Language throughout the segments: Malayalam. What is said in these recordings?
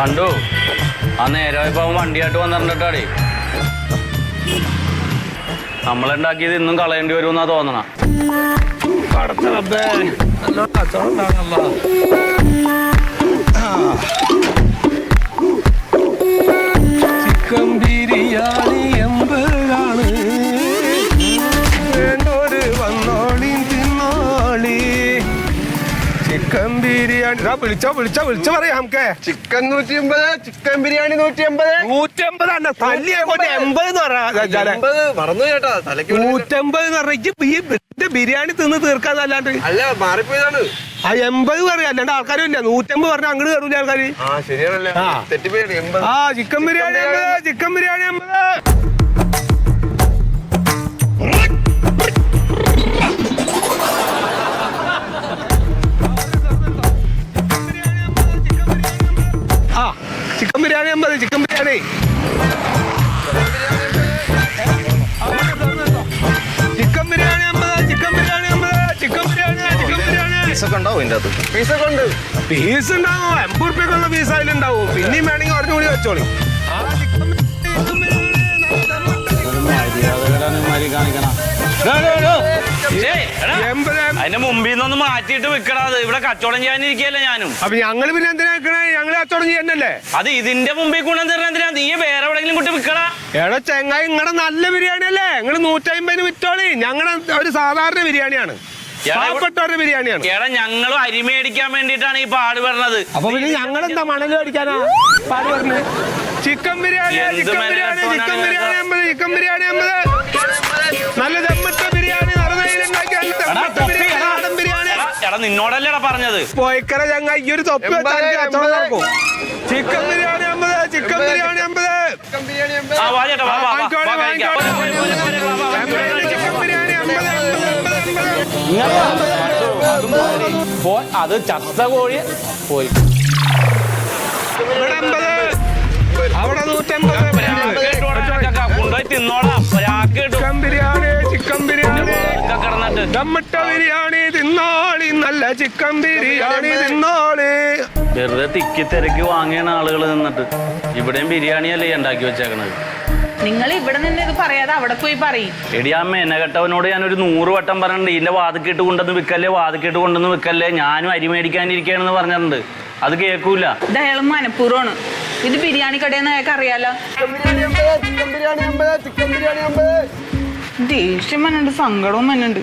മണ്ടു ആ നേരമായപ്പോ അവൻ വണ്ടിയായിട്ട് വന്നിട്ടുണ്ടാടേ. നമ്മളുണ്ടാക്കിയത് ഇന്നും കളയേണ്ടി വരുമെന്നാ തോന്നണ. ചിക്കൻ ബിരിയാണി ചിക്കൻ ബിരിയാണി ദാ വിളിച്ചോ വിളിച്ചോ വിളിച്ചു പറയാം നമുക്ക്. ചിക്കൻ നൂറ്റി അമ്പത് ചിക്കൻ ബിരിയാണി നൂറ്റി അമ്പത് അല്ല തല്ലി എൺപത് എന്ന് പറയാ അമ്പത് മറന്നു കേട്ടോ തലക്ക്. നൂറ്റമ്പത് എന്ന് പറഞ്ഞാൽ ഈ ബിരിയാണി തിന്ന് തീർക്കാന്നല്ലാണ്ട്. അല്ല മാറിപ്പോയതാണ്. ആ എൺപത് പറയാം അല്ലാണ്ട് ആൾക്കാരും ഇല്ല. നൂറ്റമ്പത് പറഞ്ഞാൽ അങ്ങോട്ട് കയറൂല ആൾക്കാർ ആ ശരിയാണല്ലേ. ആ. തെറ്റിപ്പോയി എൺപത്. ആ ചിക്കൻ ബിരിയാണി അമ്പത് ചിക്കൻ ബിരിയാണി അമ്പത് ഇതിന്റെ അകത്ത് പീസൊക്കെ ഉണ്ട്. പീസ് ഉണ്ടാവും. എൺപത് റുപ്യക്കുള്ള പീസ് അതിലുണ്ടാവും പിന്നെയും വേണമെങ്കിൽ കുറഞ്ഞു കൂടി വെച്ചോളി. അതിന്റെ മുമ്പിൽ നിന്നൊന്ന് മാറ്റിയിട്ട് വിൽക്കണത് ഇവിടെ കച്ചവടം ചെയ്യാനിരിക്കല്ലേ ഞാനും. അപ്പൊ ഞങ്ങൾ പിന്നെ എന്തിനാ വെക്കണേ? ഞങ്ങൾ കച്ചവടം ചെയ്യുന്നല്ലേ അത് ഇതിന്റെ മുമ്പിൽ കൂടെ തരണം എന്തിനാ? നീ വേറെ എവിടെങ്കിലും കുട്ടി വിൽക്കടാ. എടാ ചെങ്ങായി നിങ്ങളുടെ നല്ല ബിരിയാണി അല്ലേ നിങ്ങൾ നൂറ്റമ്പതിന് വിറ്റോളി. ഞങ്ങളുടെ ഒരു സാധാരണ ബിരിയാണിയാണ്. പാവപ്പെട്ടവരുടെ ബിരിയാണിയാണ് എടാ ഞങ്ങളും അരി മേടിക്കാൻ വേണ്ടിട്ടാണ് ഈ പാട് പറഞ്ഞത് അപ്പൊ പിന്നെ ഞങ്ങൾ എന്താ മണൽ മേടിക്കാനാ പാട് പറഞ്ഞത് chicken biryani chicken biryani chicken biryani അമ്പത് ചിക്കൻ ബിരിയാണി അമ്പത് നല്ല ദമ്മത്ത ബിരിയാണി. നാടൻ ബിരിയാണി എടാ, നിന്നോടല്ലേടാ പറഞ്ഞത് പോയിക്കര ഞങ്ങൾ ഈ ഒരു തൊപ്പി നടക്കും ചിക്കൻ ബിരിയാണി അമ്പത് ചിക്കൻ ബിരിയാണി അമ്പത് ചിക്കൻ ബിരിയാണി അമ്പത് വാ ചേട്ടാ വാ വാ, വാ വാ അമ്പത് അമ്പത് പോ- അത് ചത്ത കോഴി പോയി അവിടെ ബിരിയാണി തിന്നോളി നല്ല ചിക്കൻ ബിരിയാണി തിന്നാളി വെറുതെ തിക്കി തിരക്കി വാങ്ങിയാണ് ആളുകൾ നിന്നിട്ട്. ഇവിടെയും ബിരിയാണിയല്ലേ ഉണ്ടാക്കി വെച്ചേക്കണത്. നിങ്ങൾ ഇവിടെ നിന്ന് ഇത് പറയാതെ അവിടെ പോയി പറയും. എടി ആ മെനകെട്ടവനോട് ഞാൻ ഒരു നൂറ് വട്ടം പറഞ്ഞിട്ടുണ്ട്. ഇതിന്റെ വാതിക്കിട്ട് കൊണ്ടുവന്ന് വിൽക്കല്ലേ വാതിക്കിട്ട് കൊണ്ടുവന്ന് വിൽക്കല്ലേ? ഞാനും അരി മേടിക്കാനിരിക്കുകയാണെന്ന് പറഞ്ഞിട്ടുണ്ട്. അത് കേൾക്കൂല ഇത് അയാൾ മനഃപൂർവമാണ്. ഇത് ബിരിയാണി കടയെന്ന് അയാൾക്ക് അറിയാലോ. ദേഷ്യം വന്നുണ്ട് സങ്കടവും വന്നിട്ടുണ്ട്.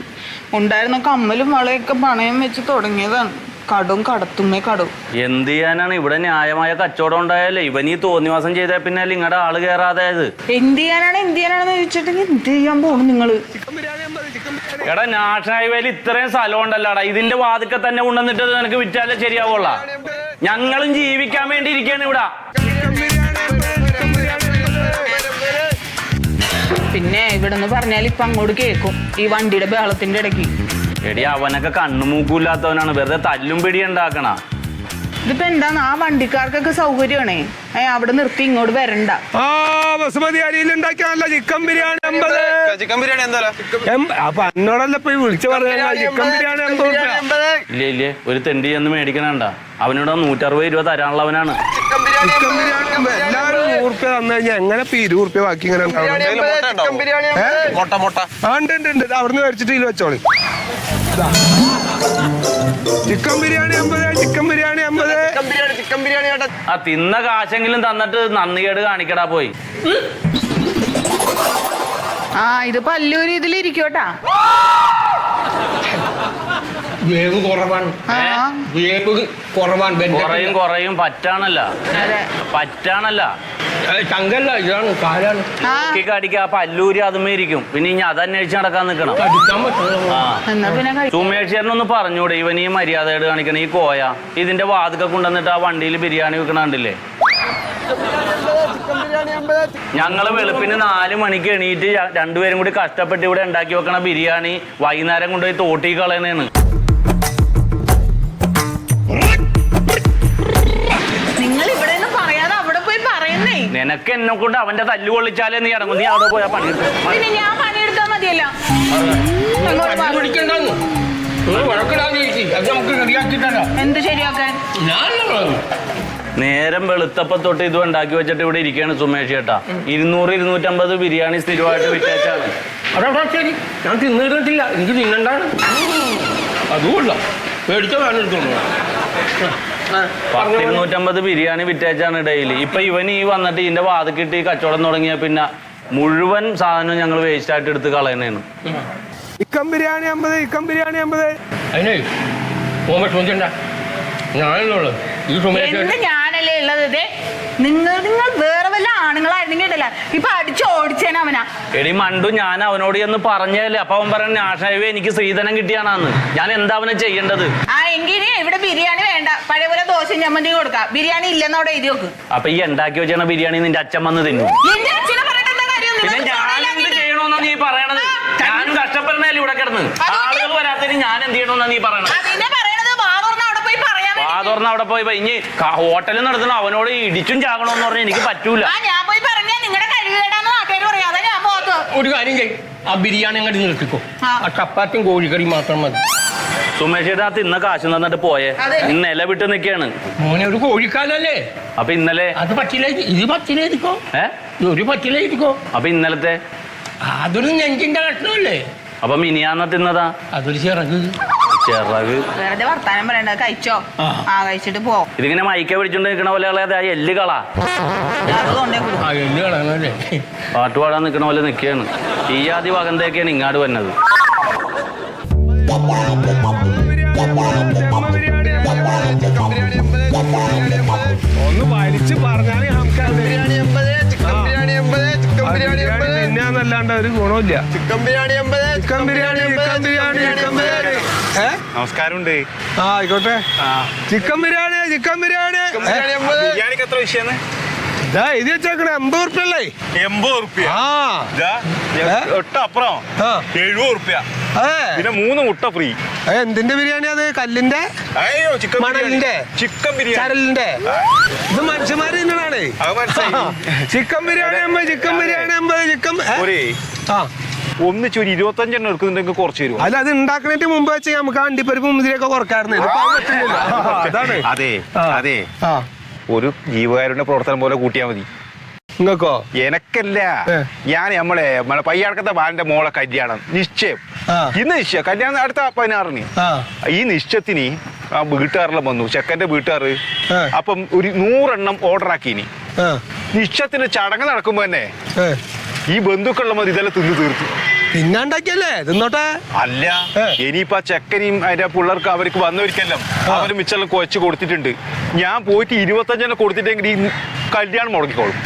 ഉണ്ടായിരുന്ന കമ്മലും വളയൊക്കെ പണയം വെച്ച് തുടങ്ങിയതാണ്. കടവും കടത്തുമ്മേ കടും. എന്ത് ചെയ്യാനാണ്? ഇവിടെ ന്യായമായ കച്ചവടം ഉണ്ടായാലേ ഇവൻ ഈ തോന്നിവാസം ചെയ്താൽ പിന്നെ നിങ്ങളുടെ ആൾ കയറാതായത് എന്ത് ചെയ്യാനാണ്? എന്ത് ചെയ്യാനാണെന്ന് ചോദിച്ചിട്ടുണ്ടെങ്കിൽ എന്ത് ചെയ്യാൻ പോണു നിങ്ങൾ? എടാ നാഷണൽ ഹൈവേയിൽ ഇത്രയും സ്ഥലം ഉണ്ടല്ലോടാ. ഇതിന്റെ വാതിക്കെ തന്നെ കൊണ്ടുവന്നിട്ട് നിനക്ക് വിറ്റാലേ ശരിയാവുള്ള. ഞങ്ങളും ജീവിക്കാൻ വേണ്ടി ഇരിക്കാണ് ഇവിടെ. പിന്നെ ഇവിടെന്ന് പറഞ്ഞാൽ ഇപ്പൊ അങ്ങോട്ട് കേൾക്കും ഈ വണ്ടിയുടെ ബഹളത്തിന്റെ ഇടയ്ക്ക്. എടി അവനൊക്കെ കണ്ണുമൂക്കൂല്ലാത്തവനാണ്. വെറുതെ തല്ലും പിടി ഉണ്ടാക്കണ ഇതിപ്പോ എന്താണ്? ആ വണ്ടിക്കാർക്കൊക്കെ സൗകര്യമാണേ. ഏ അവിടെ നിർത്തി ഇങ്ങോട്ട് വരണ്ട. ആ ബസുമതി അരിയിൽ നല്ല ചിക്കൻ ബിരിയാണി അമ്പത്. ചിക്കൻ ബിരിയാണി എന്തായാലും എം- അപ്പൊ അന്നോടല്ല വിളിച്ചു പറഞ്ഞ ചിക്കൻ ബിരിയാണി അമ്പത് റുപ്യ. അമ്പത് ഇല്ലേ ഇല്ലേ ഒരു തെണ്ടി ചെന്ന് മേടിക്കണണ്ട. അവനോട് നൂറ്ററുപത് രൂപ തരാനുള്ളവനാണ്. ചിക്കൻ ബിരിയാണി ചിക്കൻ ബിരിയാണി അമ്പത് എല്ലാവരും നൂറ് റുപ്യ തന്നു കഴിഞ്ഞാൽ എങ്ങനെ ഇപ്പൊ ഇരുപത് റുപ്യ ബാക്കി ഇങ്ങനെ ഉണ്ടാവും ബിരിയാണി അമ്പത് ചിക്കൻ ബിരിയാണി അമ്പത് മുട്ട മുട്ട ആ ഉണ്ട് ഉണ്ട് ഉണ്ട്. അവിടുന്ന് മേടിച്ചിട്ട് ഇതിൽ വെച്ചോളി. ചിക്കൻ ബിരിയാണി അമ്പത് ചിക്കൻ ബിരിയാണി അമ്പത്. ചിക്കൻ ബിരിയാണി ചിക്കൻ ബിരിയാണി ആ തിന്ന കാശെങ്കിലും തന്നിട്ട് നന്ദികേട് കാണിക്കടാ പോയി. ആ ഇത് പല്ലൂര് ഇതിലിരിക്കോട്ടാ വേവ് കുറവാണ്. ആ. വേവ് കുറവാണ്. കുറയും കുറയും പറ്റാണല്ല. അതെ. പറ്റാണല്ല. ചങ്കല്ല ഇതാണ് കാലാണ്. ആ. കടിക്ക ആ പല്ലൂരി അതുമേ ഇരിക്കും. പിന്നെ ഇനി അതന്വേഷിച്ച് നടക്കാൻ നിൽക്കണം. കടിക്കാൻ പറ്റുന്നത് ആ. എന്നാ പിന്നെ കഴി- സുമേഷ് ഒന്ന് പറഞ്ഞൂടെ ഇവൻ ഈ മര്യാദയോട് കാണിക്കണ ഈ കോയ. ഇതിന്റെ വാതുക്കെ കൊണ്ടുവന്നിട്ട് ആ വണ്ടിയിൽ ബിരിയാണി വെക്കണ കണ്ടില്ലേ? ചിക്കൻ ബിരിയാണി അമ്പത് ഞങ്ങൾ വെളുപ്പിന് നാല് മണിക്ക് എണീറ്റ് ര- രണ്ടുപേരും കൂടി കഷ്ടപ്പെട്ട് ഇവിടെ ഉണ്ടാക്കി വെക്കണ ബിരിയാണി വൈകുന്നേരം കൊണ്ടുപോയി തോട്ടി കളയണേണ് നിങ്ങൾ ഇവിടെ നിന്ന് പറയാതെ അവിടെ പോയി പറയുന്നേ. നിനക്ക് എന്നെ കൊണ്ട് അവന്റെ തല്ലു കൊള്ളിച്ചാലേ നീ ഇറങ്ങും. നീ അവിടെ പോയാ പണി പിന്നെ ഞാൻ പണിയെടുത്താ മതിയല്ലോ. തരാം എന്ത് ശരിയാക്കാൻ? നേരം വെളുത്തപ്പ തൊട്ട് ഇത് ഉണ്ടാക്കി വെച്ചിട്ട് ഇവിടെ ഇരിക്കുകയാണ് സുമേഷ് ചേട്ടാ ഇരുന്നൂറ് ഇരുന്നൂറ്റമ്പത് ബിരിയാണി സ്ഥിരമായിട്ട് വിറ്റേച്ചാണ്. ഞാൻ തിന്നിട്ടില്ല എനിക്ക് തിന്നണ്ടാണ്. അതുമല്ല. മേടിച്ചാൽ വേണം എടുത്തോണ്ട് പത്ത് ഇരുന്നൂറ്റമ്പത് ബിരിയാണി വിറ്റേച്ചാണ് ഡെയിലി ഇപ്പൊ ഇവൻ ഈ വന്നിട്ട് ഇതിന്റെ വാതിക്കിട്ട് കിട്ടി കച്ചവടം തുടങ്ങിയ പിന്നെ മുഴുവൻ സാധനവും ഞങ്ങൾ വേസ്റ്റ് ആയിട്ട് എടുത്ത് കളയുന്നതാണ്. ഇക്കം ബിരിയാണി അമ്പത് ഇക്കം ബിരിയാണി അമ്പത്. അതിനേ ഓമ ഈ ഞാനല്ലേ ഉള്ളത്. നിങ്ങൾ നിങ്ങൾ വേറെ വല്ല ആണുങ്ങളായിരുന്നെങ്കിൽ ഇടല. ഇപ്പൊ അടിച്ച് ഓടിച്ചേനെ അവനാ. എടി മണ്ടു ഞാൻ അവനോട് എന്ന് പറഞ്ഞല്ലേ അപ്പൊ അവൻ പറഞ്ഞു നാഷായവേ എനിക്ക് സ്ത്രീധനം കിട്ടിയാണെന്ന്. ഞാൻ എന്താ അവനെ ചെയ്യേണ്ടത്? ആ എങ്കിൽ ഇവിടെ ബിരിയാണി വേണ്ട. പഴയ പോലെ ദോശയും ചമ്മന്തി കൊടുക്കാം. ബിരിയാണി ഇല്ലെന്ന് അവിടെ എഴുതി നോക്ക് അപ്പൊ ഈ ഉണ്ടാക്കി വെച്ചാണ് ബിരിയാണി നിന്റെ അച്ഛൻ വന്ന് തിന്നു. എന്റെ അച്ഛനെ പറഞ്ഞിട്ട് എന്താ കാര്യം? പിന്നെ നിങ്ങൾക്ക് ഞാൻ എന്ത് നീ പറയണത്? ഞാനും കഷ്ടപ്പെടണല്ലേ ഇവിടെ കിടന്ന്. ആളുകൾ വരാത്തതിന് ഞാൻ എന്ത് ചെയ്യണമെന്നാ നീ പറയണത്? അതിനെ പറയണത് വാ തുറന്ന് അവിടെ പോയി പറയാൻ വാ വേണ്ടി. തുറന്ന് അവിടെ പോയി ഇനി ഹോട്ടലിൽ നടത്തണം അവനോട് ഇടിച്ചും ചാകണമെന്ന് പറഞ്ഞാൽ എനിക്ക് പറ്റൂല. ഞാൻ പോയി പറഞ്ഞാ നിങ്ങളുടെ കഴിവുകേടാന്ന് നാട്ടുകാർ പറയാം. അതാ ഞാൻ പോകത്ത് ഒരു കാര്യം ചെയ്യും. ആ ബിരിയാണി അങ്ങോട്ട് നിർത്തിക്കോ. ആ. ചപ്പാത്തിയും കോഴിക്കറി മാത്രം മതി. സുമേഷിയുടെ ചേട്ടാ തിന്ന കാശ് തന്നിട്ട് പോയേ. നില വിട്ട് നിക്കാണ്. മോനെ ഒരു കോഴിക്കാലല്ലേ? അപ്പൊ ഇന്നലെ അത് പറ്റില്ല ഇത് പറ്റില്ലായിരിക്കോ ഏ? ഒരു പറ്റില്ല ഇരിക്കോ അപ്പൊ ഇന്നലത്തെ അതൊരു നെഞ്ചിന്റെ കഷ്ണമല്ലേ? അപ്പൊ മിനിയാന്ന തിന്നതാ. അതൊരു ചിറക്. ചിറക്. വെറുതെ വർത്താനം പറയണ്ട കഴിച്ചോ? ആ. കഴിച്ചിട്ട് പോ. ഇതിങ്ങനെ മൈക്ക പിടിച്ചോണ്ട് നിൽക്കണ പോലെ എല്ല് കളാ. അത് പാട്ട് പാടാൻ നിൽക്കണ പോലെ നിൽക്കുകയാണ് ഈ ആദ്യ വകന്തയൊക്കെയാണ് ഇങ്ങാട് വന്നത്. ഒന്ന് വലിച്ചു പറഞ്ഞാൽ നമുക്ക് ബിരിയാണി എൺപത് ചിക്കൻ ബിരിയാണി എൺപത് ചിക്കൻ ബിരിയാണി എൺപത് ഒരു ഗുണമില്ല ചിക്കൻ ബിരിയാണി എൺപത് ചിക്കൻ ബിരിയാണി ചിക്കൻ ബിരിയാണി ഏ നമസ്കാരമുണ്ട്. ആ ആയിക്കോട്ടെ. Chicken biryani chicken biryani. Biryani ബിരിയാണിക്ക് എത്ര വിഷയന്ന് ഇതാ ഇത് വെച്ചേക്കണ എൺപത് ഉറുപ്പ്യ. അല്ലേ എൺപത് ഉറുപ്പ്യ ആ. എഴുപത് ഉറുപ്പ്യ. പിന്നെ മൂന്ന് മുട്ട ഫ്രീ. എന്തിന്റെ ബിരിയാണി അത്? കല്ലിന്റെ? മണലിന്റെ? ചിക്കൻ ബിരിയാണി. ചരലിന്റെ? ഇത് മനുഷ്യന്മാര് തിന്നണാണ് ചിക്കൻ ബിരിയാണി അമ്പത് ചിക്കൻ ബിരിയാണി അമ്പത് ചിക്കൻ ആ. ഒന്നിച്ച് ഒരു ഇരുപത്തഞ്ചെണ്ണം എടുക്കുന്നുണ്ടെങ്കിൽ കുറച്ച് വരും അല്ല അത് ഉണ്ടാക്കണേറ്റ് മുമ്പ് വെച്ച് നമുക്ക് അണ്ടിപ്പരിപ്പ് മുന്തിരിയൊക്കെ കുറക്കാറുണ്ട് അത് അതെ ഒരു ജീവകാരുടെ പ്രവർത്തനം പോലെ കൂട്ടിയാൽ മതി. നിങ്ങൾക്കോ എനക്കല്ല. ഞാൻ നമ്മളെ നമ്മളെ പയ്യാടക്കത്തെ ബാലന്റെ മോളെ കല്യാണം നിശ്ചയം. ഇന്ന് നിശ്ചയം കല്യാണം അടുത്ത പതിനാറിന്. ഈ നിശ്ചയത്തിന് ആ വീട്ടുകാരെല്ലാം വന്നു ചെക്കന്റെ വീട്ടുകാർ അപ്പം ഒരു നൂറെണ്ണം ഓർഡർ ആക്കിനി ഇനി നിശ്ചയത്തിന് ചടങ്ങ് നടക്കുമ്പോ തന്നെ. ഈ ബന്ധുക്കളുടെ മതി ഇതെല്ലാം തിന്നു തീർത്തു. തിന്നാണ്ടാക്കിയല്ലേ? തിന്നോട്ടെ. അല്ല. ഇനിയിപ്പോ ആ ചെക്കനെയും അതിന്റെ പിള്ളേർക്ക് അവർക്ക് വന്നവർക്കെല്ലാം അവർ മിച്ചെല്ലാം കുഴച്ച് കൊടുത്തിട്ടുണ്ട്. ഞാൻ പോയിട്ട് ഇരുപത്തഞ്ചെണ്ണം കൊടുത്തിട്ടെങ്കിൽ ഈ കല്യാണം മുടക്കിക്കോളും.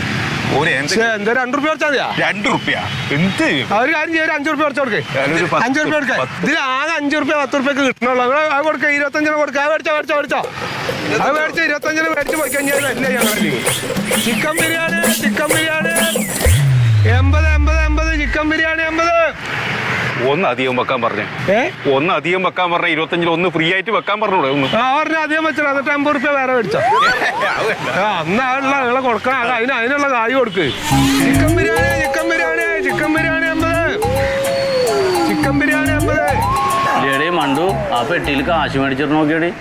എന്ത് എന്താ രണ്ടു റുപ്യ കുറച്ചാൽ മതിയാ രണ്ട് റുപ്യ? എന്ത്? അവർ കാര്യം ചെയ്യും ഒരു അഞ്ചു റുപ്യ കുറച്ച് കൊടുക്കേ. ഞാനൊരു പത്ത് അഞ്ചു റുപ്യ കൊടുക്കേ. ഇതിൽ ആകെ അഞ്ചു റുപ്യ പത്ത് റുപ്യക്ക് കിട്ടണുള്ളൂ. നിങ്ങൾ അത് കൊടുക്കുക ഇരുപത്തഞ്ചിന് കൊടുക്കുക അത് മേടിച്ചോ മേടിച്ചോ മേടിച്ചോ. അത് മേടിച്ച് ഇരുപത്തഞ്ചിന് മേടിച്ച് പോയി കഴിഞ്ഞാൽ അല്ല ഞങ്ങൾ chicken biryani chicken biryani. Chicken biryani അമ്പത്. ഒന്ന് അധികം വെക്കാൻ പറഞ്ഞു. ഒന്ന് അധികം വെക്കാൻ പറഞ്ഞ ഇരുപത്തഞ്ചിൽ ഒന്ന് ഫ്രീ ആയിട്ട് വെക്കാൻ പറഞ്ഞൂടെ ഒന്ന്. ആ പറഞ്ഞ അധികം വെച്ചോ എന്നിട്ട് അമ്പത് റുപ്യ വേറെ മേടിച്ചോ. അന്ന് അതിനുള്ള നിങ്ങളെ കൊടുക്കണം. അത് അതിന് അതിനുള്ള കായ് കൊടുക്ക്. Chicken biryani chicken biryani chicken biryani അമ്പത്. ചിക്കൻ ബിരിയാണി അമ്പത്. മണ്ടു ആ പെട്ടിയിൽ കാശ് മേടിച്ചിട്ട് നോക്കിയടി.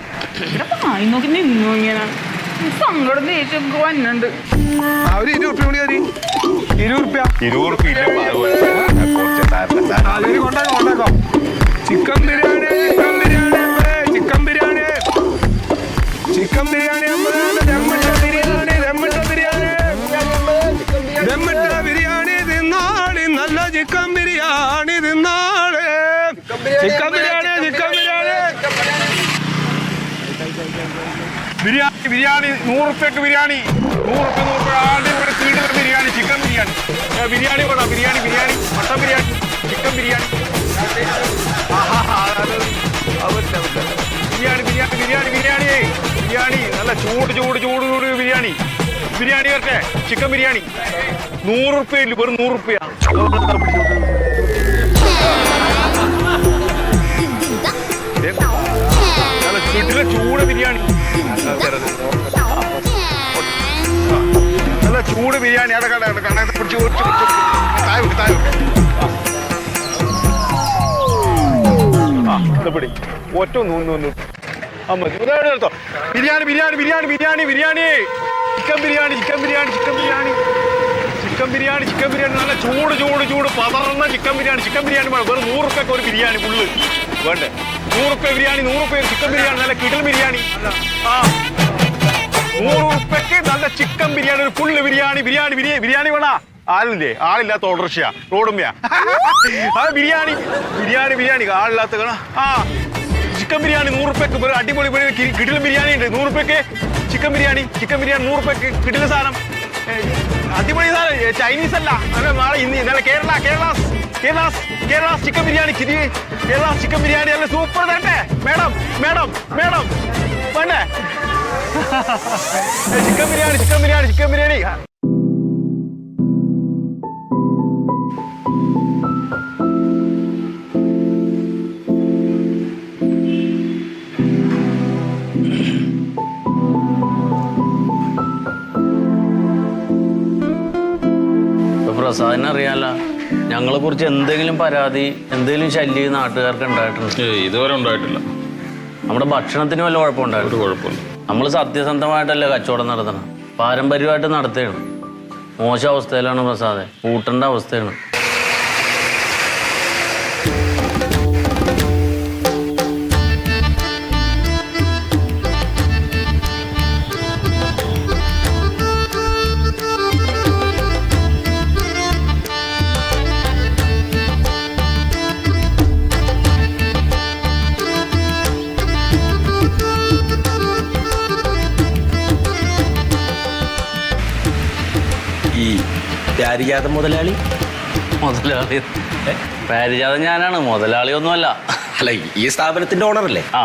നോക്കി നിന്നു ഇങ്ങനെ സങ്കടം ദേഷ്യമൊക്കെ വന്നുണ്ട് കൂടി. കൊണ്ടാക്കോ കൊണ്ടാക്കോ ചിക്കൻ ബിരിയാണി ബിരിയാണി ബിരിയാണി നൂറ് റുപ്യക്ക് ബിരിയാണി. നൂറ് റുപ്യ നൂറ് റുപ്യ ആളുടെ ഇവിടെ തീടുന്ന biryani chicken biryani. Biryani biryani biryani mutton biryani chicken biryani. Biryani biryani biryani biryani. Biryani നല്ല ചൂട് ചൂട് ചൂട് ചൂട് ബിരിയാണി. ബിരിയാണി വരട്ടെ ചിക്കൻ ബിരിയാണി. നൂറ് റുപ്യ ഇല്ല വെറും നൂറ് റുപ്യ നല്ല ചൂട് ബിരിയാണി. നല്ല ചൂട് ബിരിയാണി. അവിടെ കട കട പിടിച്ച് പിടിച്ച് താഴെ വെക്ക്, താഴെ വെക്ക്. പിടി. ഒറ്റ നൂന്ന് കേട്ടോ biryani biryani biryani biryani biryani. Chicken biryani chicken biryani chicken biryani. Chicken biryani chicken biryani. നല്ല ചൂട് ചൂട് ചൂട്. പതർന്ന ചിക്കൻ ബിരിയാണി. ചിക്കൻ ബിരിയാണി വേണം. വെറും നൂറ് റുപ്യക്ക് ഒരു ബിരിയാണി ഫുള്ള്. വേണ്ടേ? നൂറ് റുപ്യ ബിരിയാണി നൂറ് റുപ്യ ചിക്കൻ ബിരിയാണി നല്ല കിടൽ ബിരിയാണി. ആ. നൂറ് റുപ്യക്ക് നല്ല ചിക്കൻ ബിരിയാണി ഒരു ഫുള്ള് ബിരിയാണി ബിരിയാണി ബിരിയാണി ബിരിയാണി വേണ? ആളില്ലേ? ആളില്ലാത്ത ഓട്ടർഷ്യ റോഡുമ്മയാ ആ ബിരിയാണി. ബിരിയാണി ബിരിയാണി. ആളില്ലാത്ത ആ. ചിക്കൻ ബിരിയാണി നൂറ് റുപ്യക്ക് ഒരു അടിപൊളി പൊളി കി- ബിരിയാണി ഉണ്ട്. നൂറ് റുപ്യക്ക് ചിക്കൻ ബിരിയാണി ചിക്കൻ ബിരിയാണി നൂറ് റുപ്യക്ക് കിടിലൻ സാധനം അടിപൊളി സാധനം. ചൈനീസ് അല്ല നാളെ ഇന്ന് നല്ല കേരള കേരള കേരള കേരള ചിക്കൻ ബിരിയാണി കിരി കേരള ചിക്കൻ ബിരിയാണി അല്ല സൂപ്പർ തന്നെ മേഡം മേഡം മേഡം. വേണ്ടേ? Chicken biryani chicken biryani chicken biryani. അറിയാല. ഞങ്ങളെ കുറിച്ച് എന്തെങ്കിലും പരാതി എന്തെങ്കിലും ശല്യം നാട്ടുകാർക്ക് ഉണ്ടായിട്ടുണ്ട്? ഇതുവരെ ഉണ്ടായിട്ടില്ല. നമ്മുടെ ഭക്ഷണത്തിന് വല്ല കുഴപ്പമുണ്ടായിരുന്നു ഒരു കുഴപ്പമില്ല. നമ്മൾ സത്യസന്ധമായിട്ടല്ലേ കച്ചവടം നടത്തണം? പാരമ്പര്യമായിട്ട് നടത്തുകയാണ് മോശം അവസ്ഥയിലാണ് പ്രസാദെ. കൂട്ടേണ്ട അവസ്ഥയാണ്. ഈ പ്യാരിജാത മുതലാളി? മുതലാളി? പാരിജാതം ഞാനാണ്. മുതലാളി ഒന്നുമല്ല അല്ല ഈ സ്ഥാപനത്തിന്റെ ഓണറല്ലേ? ആ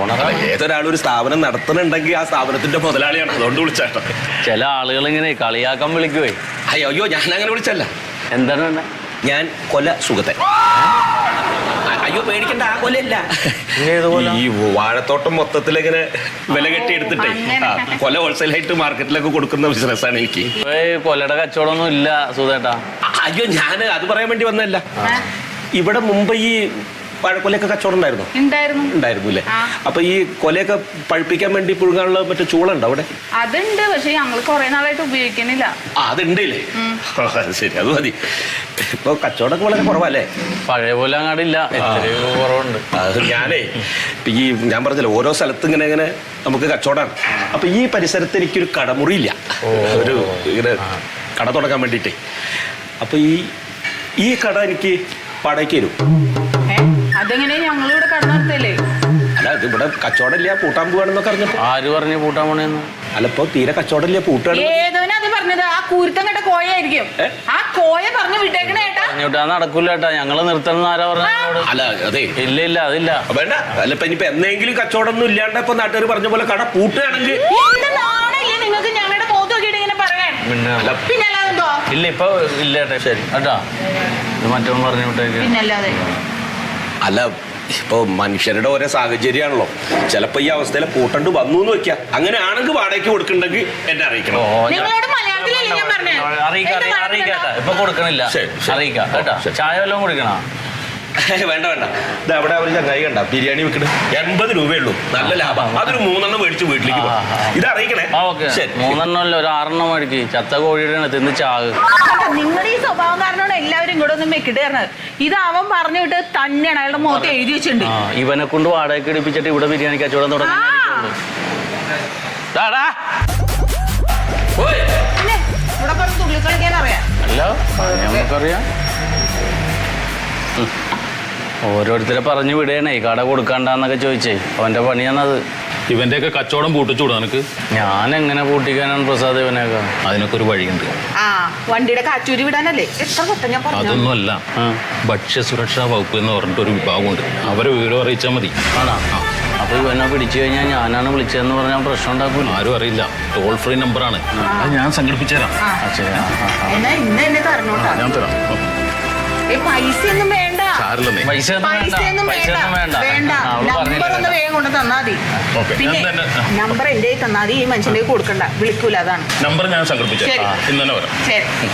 ഓണറാണ് ഏതൊരാളും ഒരു സ്ഥാപനം നടത്തുന്നുണ്ടെങ്കിൽ ആ സ്ഥാപനത്തിന്റെ മുതലാളിയാണ്. അതുകൊണ്ട് വിളിച്ചേട്ടോ. ചില ആളുകൾ ഇങ്ങനെ കളിയാക്കാൻ വിളിക്കുവേ. അയ്യോ അയ്യോ ഞാൻ അങ്ങനെ വിളിച്ചല്ല. എന്താണ്? ഞാൻ കൊല സുഖത്തെ. അയ്യോ പേടിക്കണ്ട ആ കൊലയില്ല ഈ വാഴത്തോട്ടം മൊത്തത്തിൽ ഇങ്ങനെ വില കെട്ടി എടുത്തിട്ടേ ആ, കൊല ഹോൾസെയിലായിട്ട് മാർക്കറ്റിലൊക്കെ കൊടുക്കുന്ന ബിസിനസ്സാണ് എനിക്ക് കൊലയുടെ കച്ചവടമൊന്നും ഇല്ല സുധേട്ടാ. അയ്യോ ഞാൻ അത് പറയാൻ വേണ്ടി വന്നതല്ല. ഇവിടെ മുമ്പ് ഈ വാഴക്കൊലയൊക്കെ കച്ചവടം ഉണ്ടായിരുന്നു ഉണ്ടായിരുന്നു. ഉണ്ടായിരുന്നു അല്ലേ. അപ്പൊ ഈ കൊലയൊക്കെ പഴുപ്പിക്കാൻ വേണ്ടി പുഴുകാനുള്ള മറ്റേ ചൂളുണ്ടോ അവിടെ? അതുണ്ട് പക്ഷെ ഞങ്ങൾ കുറെ നാളായിട്ട് ഉപയോഗിക്കുന്നില്ല അതുണ്ട് ശരി അത് മതി. ഇപ്പൊ കച്ചവടമൊക്കെ വളരെ കുറവല്ലേ? പഴയ പോലെ അങ്ങാടില്ല എത്രയോ കുറവുണ്ട്. അത് ഞാനേ ഈ ഞാൻ പറഞ്ഞല്ലോ ഓരോ സ്ഥലത്ത് ഇങ്ങനെ ഇങ്ങനെ നമുക്ക് കച്ചവടമാണ്. അപ്പൊ ഈ പരിസരത്ത് എനിക്കൊരു കടമുറിയില്ല. ഒരു ഇങ്ങനെ കട തുടങ്ങാൻ വേണ്ടിയിട്ടേ. അപ്പൊ ഈ ഈ കട എനിക്ക് വാടകയ്ക്ക് തരും. അതെങ്ങനെ ഞങ്ങൾ ഇവിടെ കട നടത്തല്ലേ? അല്ല ഇത് ഇവിടെ കച്ചവടമില്ല പൂട്ടാൻ പോവാണെന്നൊക്കെ അറിഞ്ഞപ്പോ. ആര് പറഞ്ഞു പൂട്ടാൻ പോണേന്ന്? അല്ല ഇപ്പൊ തീരെ കച്ചവടമില്ല പൂട്ടാണ്. ഏതോനാ അത് പറഞ്ഞത്? ആ കൂരുത്തം കെട്ട കോയായിരിക്കും. ഏ? ആ കോയ പറഞ്ഞു വിട്ടേക്കണേ ഏട്ടാ. പറഞ്ഞിട്ടാ നടക്കൂല ഏട്ടാ. ഞങ്ങൾ നിർത്തണം ആരാ പറഞ്ഞോട് അല്ല അതെ. ഇല്ല ഇല്ല അതില്ല. വേണ്ട. അല്ല ഇപ്പൊ ഇനിയിപ്പോ എന്തെങ്കിലും കച്ചവടം ഒന്നും ഇല്ലാണ്ട് ഇപ്പൊ നാട്ടുകാർ പറഞ്ഞ പോലെ കട പൂട്ടുകയാണെങ്കിൽ. എന്ത് നാണല്ലേ നിങ്ങൾക്ക് ഞങ്ങളുടെ മുഖത്ത് നോക്കിയിട്ട് ഇങ്ങനെ പറയാൻ? മിണ്ടല്ല. പിന്നെ അല്ലാതെന്തോ ഇല്ല ഇപ്പൊ ഇല്ല ഏട്ടാ. ശരി കേട്ടാ ഇത് മറ്റവൻ പറഞ്ഞു വിട്ടേക്ക്. അല്ല ഇപ്പൊ മനുഷ്യരുടെ ഓരോ സാഹചര്യമാണല്ലോ. ചിലപ്പോൾ ഈ അവസ്ഥയിൽ പൂട്ടണ്ട് വന്നു എന്ന് വെക്കാം അങ്ങനെ ആണെങ്കിൽ വാടകയ്ക്ക് കൊടുക്കണ്ടെങ്കിൽ എന്നെ അറിയിക്കണം. നിങ്ങളോട് മലയാളത്തിലല്ലേ ഞാൻ പറഞ്ഞേ? അറിയിക്കാം എന്താ അറിയിക്കാം നടക്കണ്ട? ഇപ്പൊ കൊടുക്കണില്ല. ശരി, ശരി. അറിയിക്കാം കേട്ടോ. ചായ വല്ലതും കുടിക്കണോ? വേണ്ട വേണ്ട. ഇത് അവിടെ അവർ ചങ്ങായി കണ്ട ബിരിയാണി വെക്കണ. എൺപത് രൂപയുള്ളൂ. നല്ല ലാഭം. അതൊരു മൂന്നെണ്ണം മേടിച്ച് വീട്ടിലേക്ക് ആ. ഇത് അറിയിക്കണേ ആ ഓക്കെ. ശരി മൂന്നെണ്ണം അല്ല ഒരു ആറെണ്ണം മേടിക്ക്. ചത്ത കോഴിയുടെ തിന്ന് ചാക്. നിങ്ങളുടെ ഈ സ്വഭാവം കാരണമാണ് എല്ലാവരും കൂടെ ഒന്നും വെക്കിട്ട് തരണത് ഇത് അവൻ പറഞ്ഞു വിട്ട് തന്നെയാണ്. അയാളുടെ മുഖത്ത് എഴുതി വെച്ചിട്ടുണ്ട്. ആ ഇവനെ കൊണ്ട് വാടകയ്ക്ക് ഇടിപ്പിച്ചിട്ട് ഇവിടെ ബിരിയാണി കച്ചവടം തുടങ്ങി പിന്നെ ഇവിടെ പറഞ്ഞ് തുള്ളി കളിക്കാൻ അറിയാം. അല്ല നമുക്കറിയാം. ഉം. ഓരോരുത്തരെ പറഞ്ഞു വിടേണേ കട കൊടുക്കണ്ടെന്നൊക്കെ ചോദിച്ചേ. അവന്റെ പണിയാണത്. ഇവന്റെയൊക്കെ കച്ചവടം പൂട്ടിച്ചൂടാ നിനക്ക്? ഞാൻ എങ്ങനെ പൂട്ടിക്കാനാണ് പ്രസാദ് ഇവനെയൊക്കെ? അതിനൊക്കെ ഒരു വഴിയുണ്ട്. ആ വണ്ടിയുടെ കാറ്റൂരി വിടാനല്ലേ? എത്ര വട്ടം ഞാൻ പറഞ്ഞു. അതൊന്നുമല്ല. ഭക്ഷ്യസുരക്ഷാ വകുപ്പ് എന്ന് പറഞ്ഞിട്ട് ഒരു വിഭാഗമുണ്ട്. അവരെ വിവരം അറിയിച്ചാൽ മതി. ആണോ? അപ്പൊ ഇവനെ പിടിച്ചു കഴിഞ്ഞാൽ ഞാനാണ് വിളിച്ചതെന്ന് പറഞ്ഞാൽ പ്രശ്നം ഉണ്ടാക്കൂല. ആരും അറിയില്ല. ടോൾ ഫ്രീ നമ്പറാണ്. അത് ഞാൻ സംഘടിപ്പിച്ചുതരാം. ശരി. ഞാൻ തരാം. പൈസ ഒന്നും ആറിലൊന്നേ പൈസ ഒന്നും വേണ്ട. വേണ്ട. വേണ്ട. നമ്പർ വേഗം കൊണ്ട് ഓക്കേ, ഞാൻ തന്നെ- നമ്പർ ഈ കൊടുക്കണ്ട. വിളിക്കൂല അതാണ്. നമ്പർ ഞാൻ സംഘടിപ്പിച്ചു ഇന്ന് തന്നെ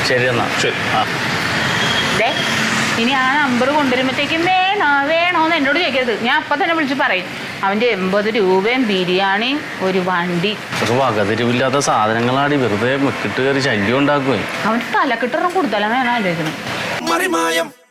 ശരി. എന്നാ. ശരി. ദേ, ഇനി ആ നമ്പർ കൊണ്ടുവരുമ്പോഴത്തേക്കും വേണോ വേണോന്ന് എന്നോട് ചോദിക്കരുത്. ഞാൻ അപ്പൊ തന്നെ വിളിച്ച് പറയും. അവന്റെ എൺപത് രൂപയും ബിരിയാണി ഒരു വണ്ടി. വകതിരിവില്ലാത്ത സാധനങ്ങളാടി വെറുതെ മെക്കിട്ട് കയറി ശല്യം ഉണ്ടാക്കുവേ. അവന്റെ തലക്കെട്ടറും കൊടുത്താലാണ് ഞാൻ ആലോചിക്കുന്നത്.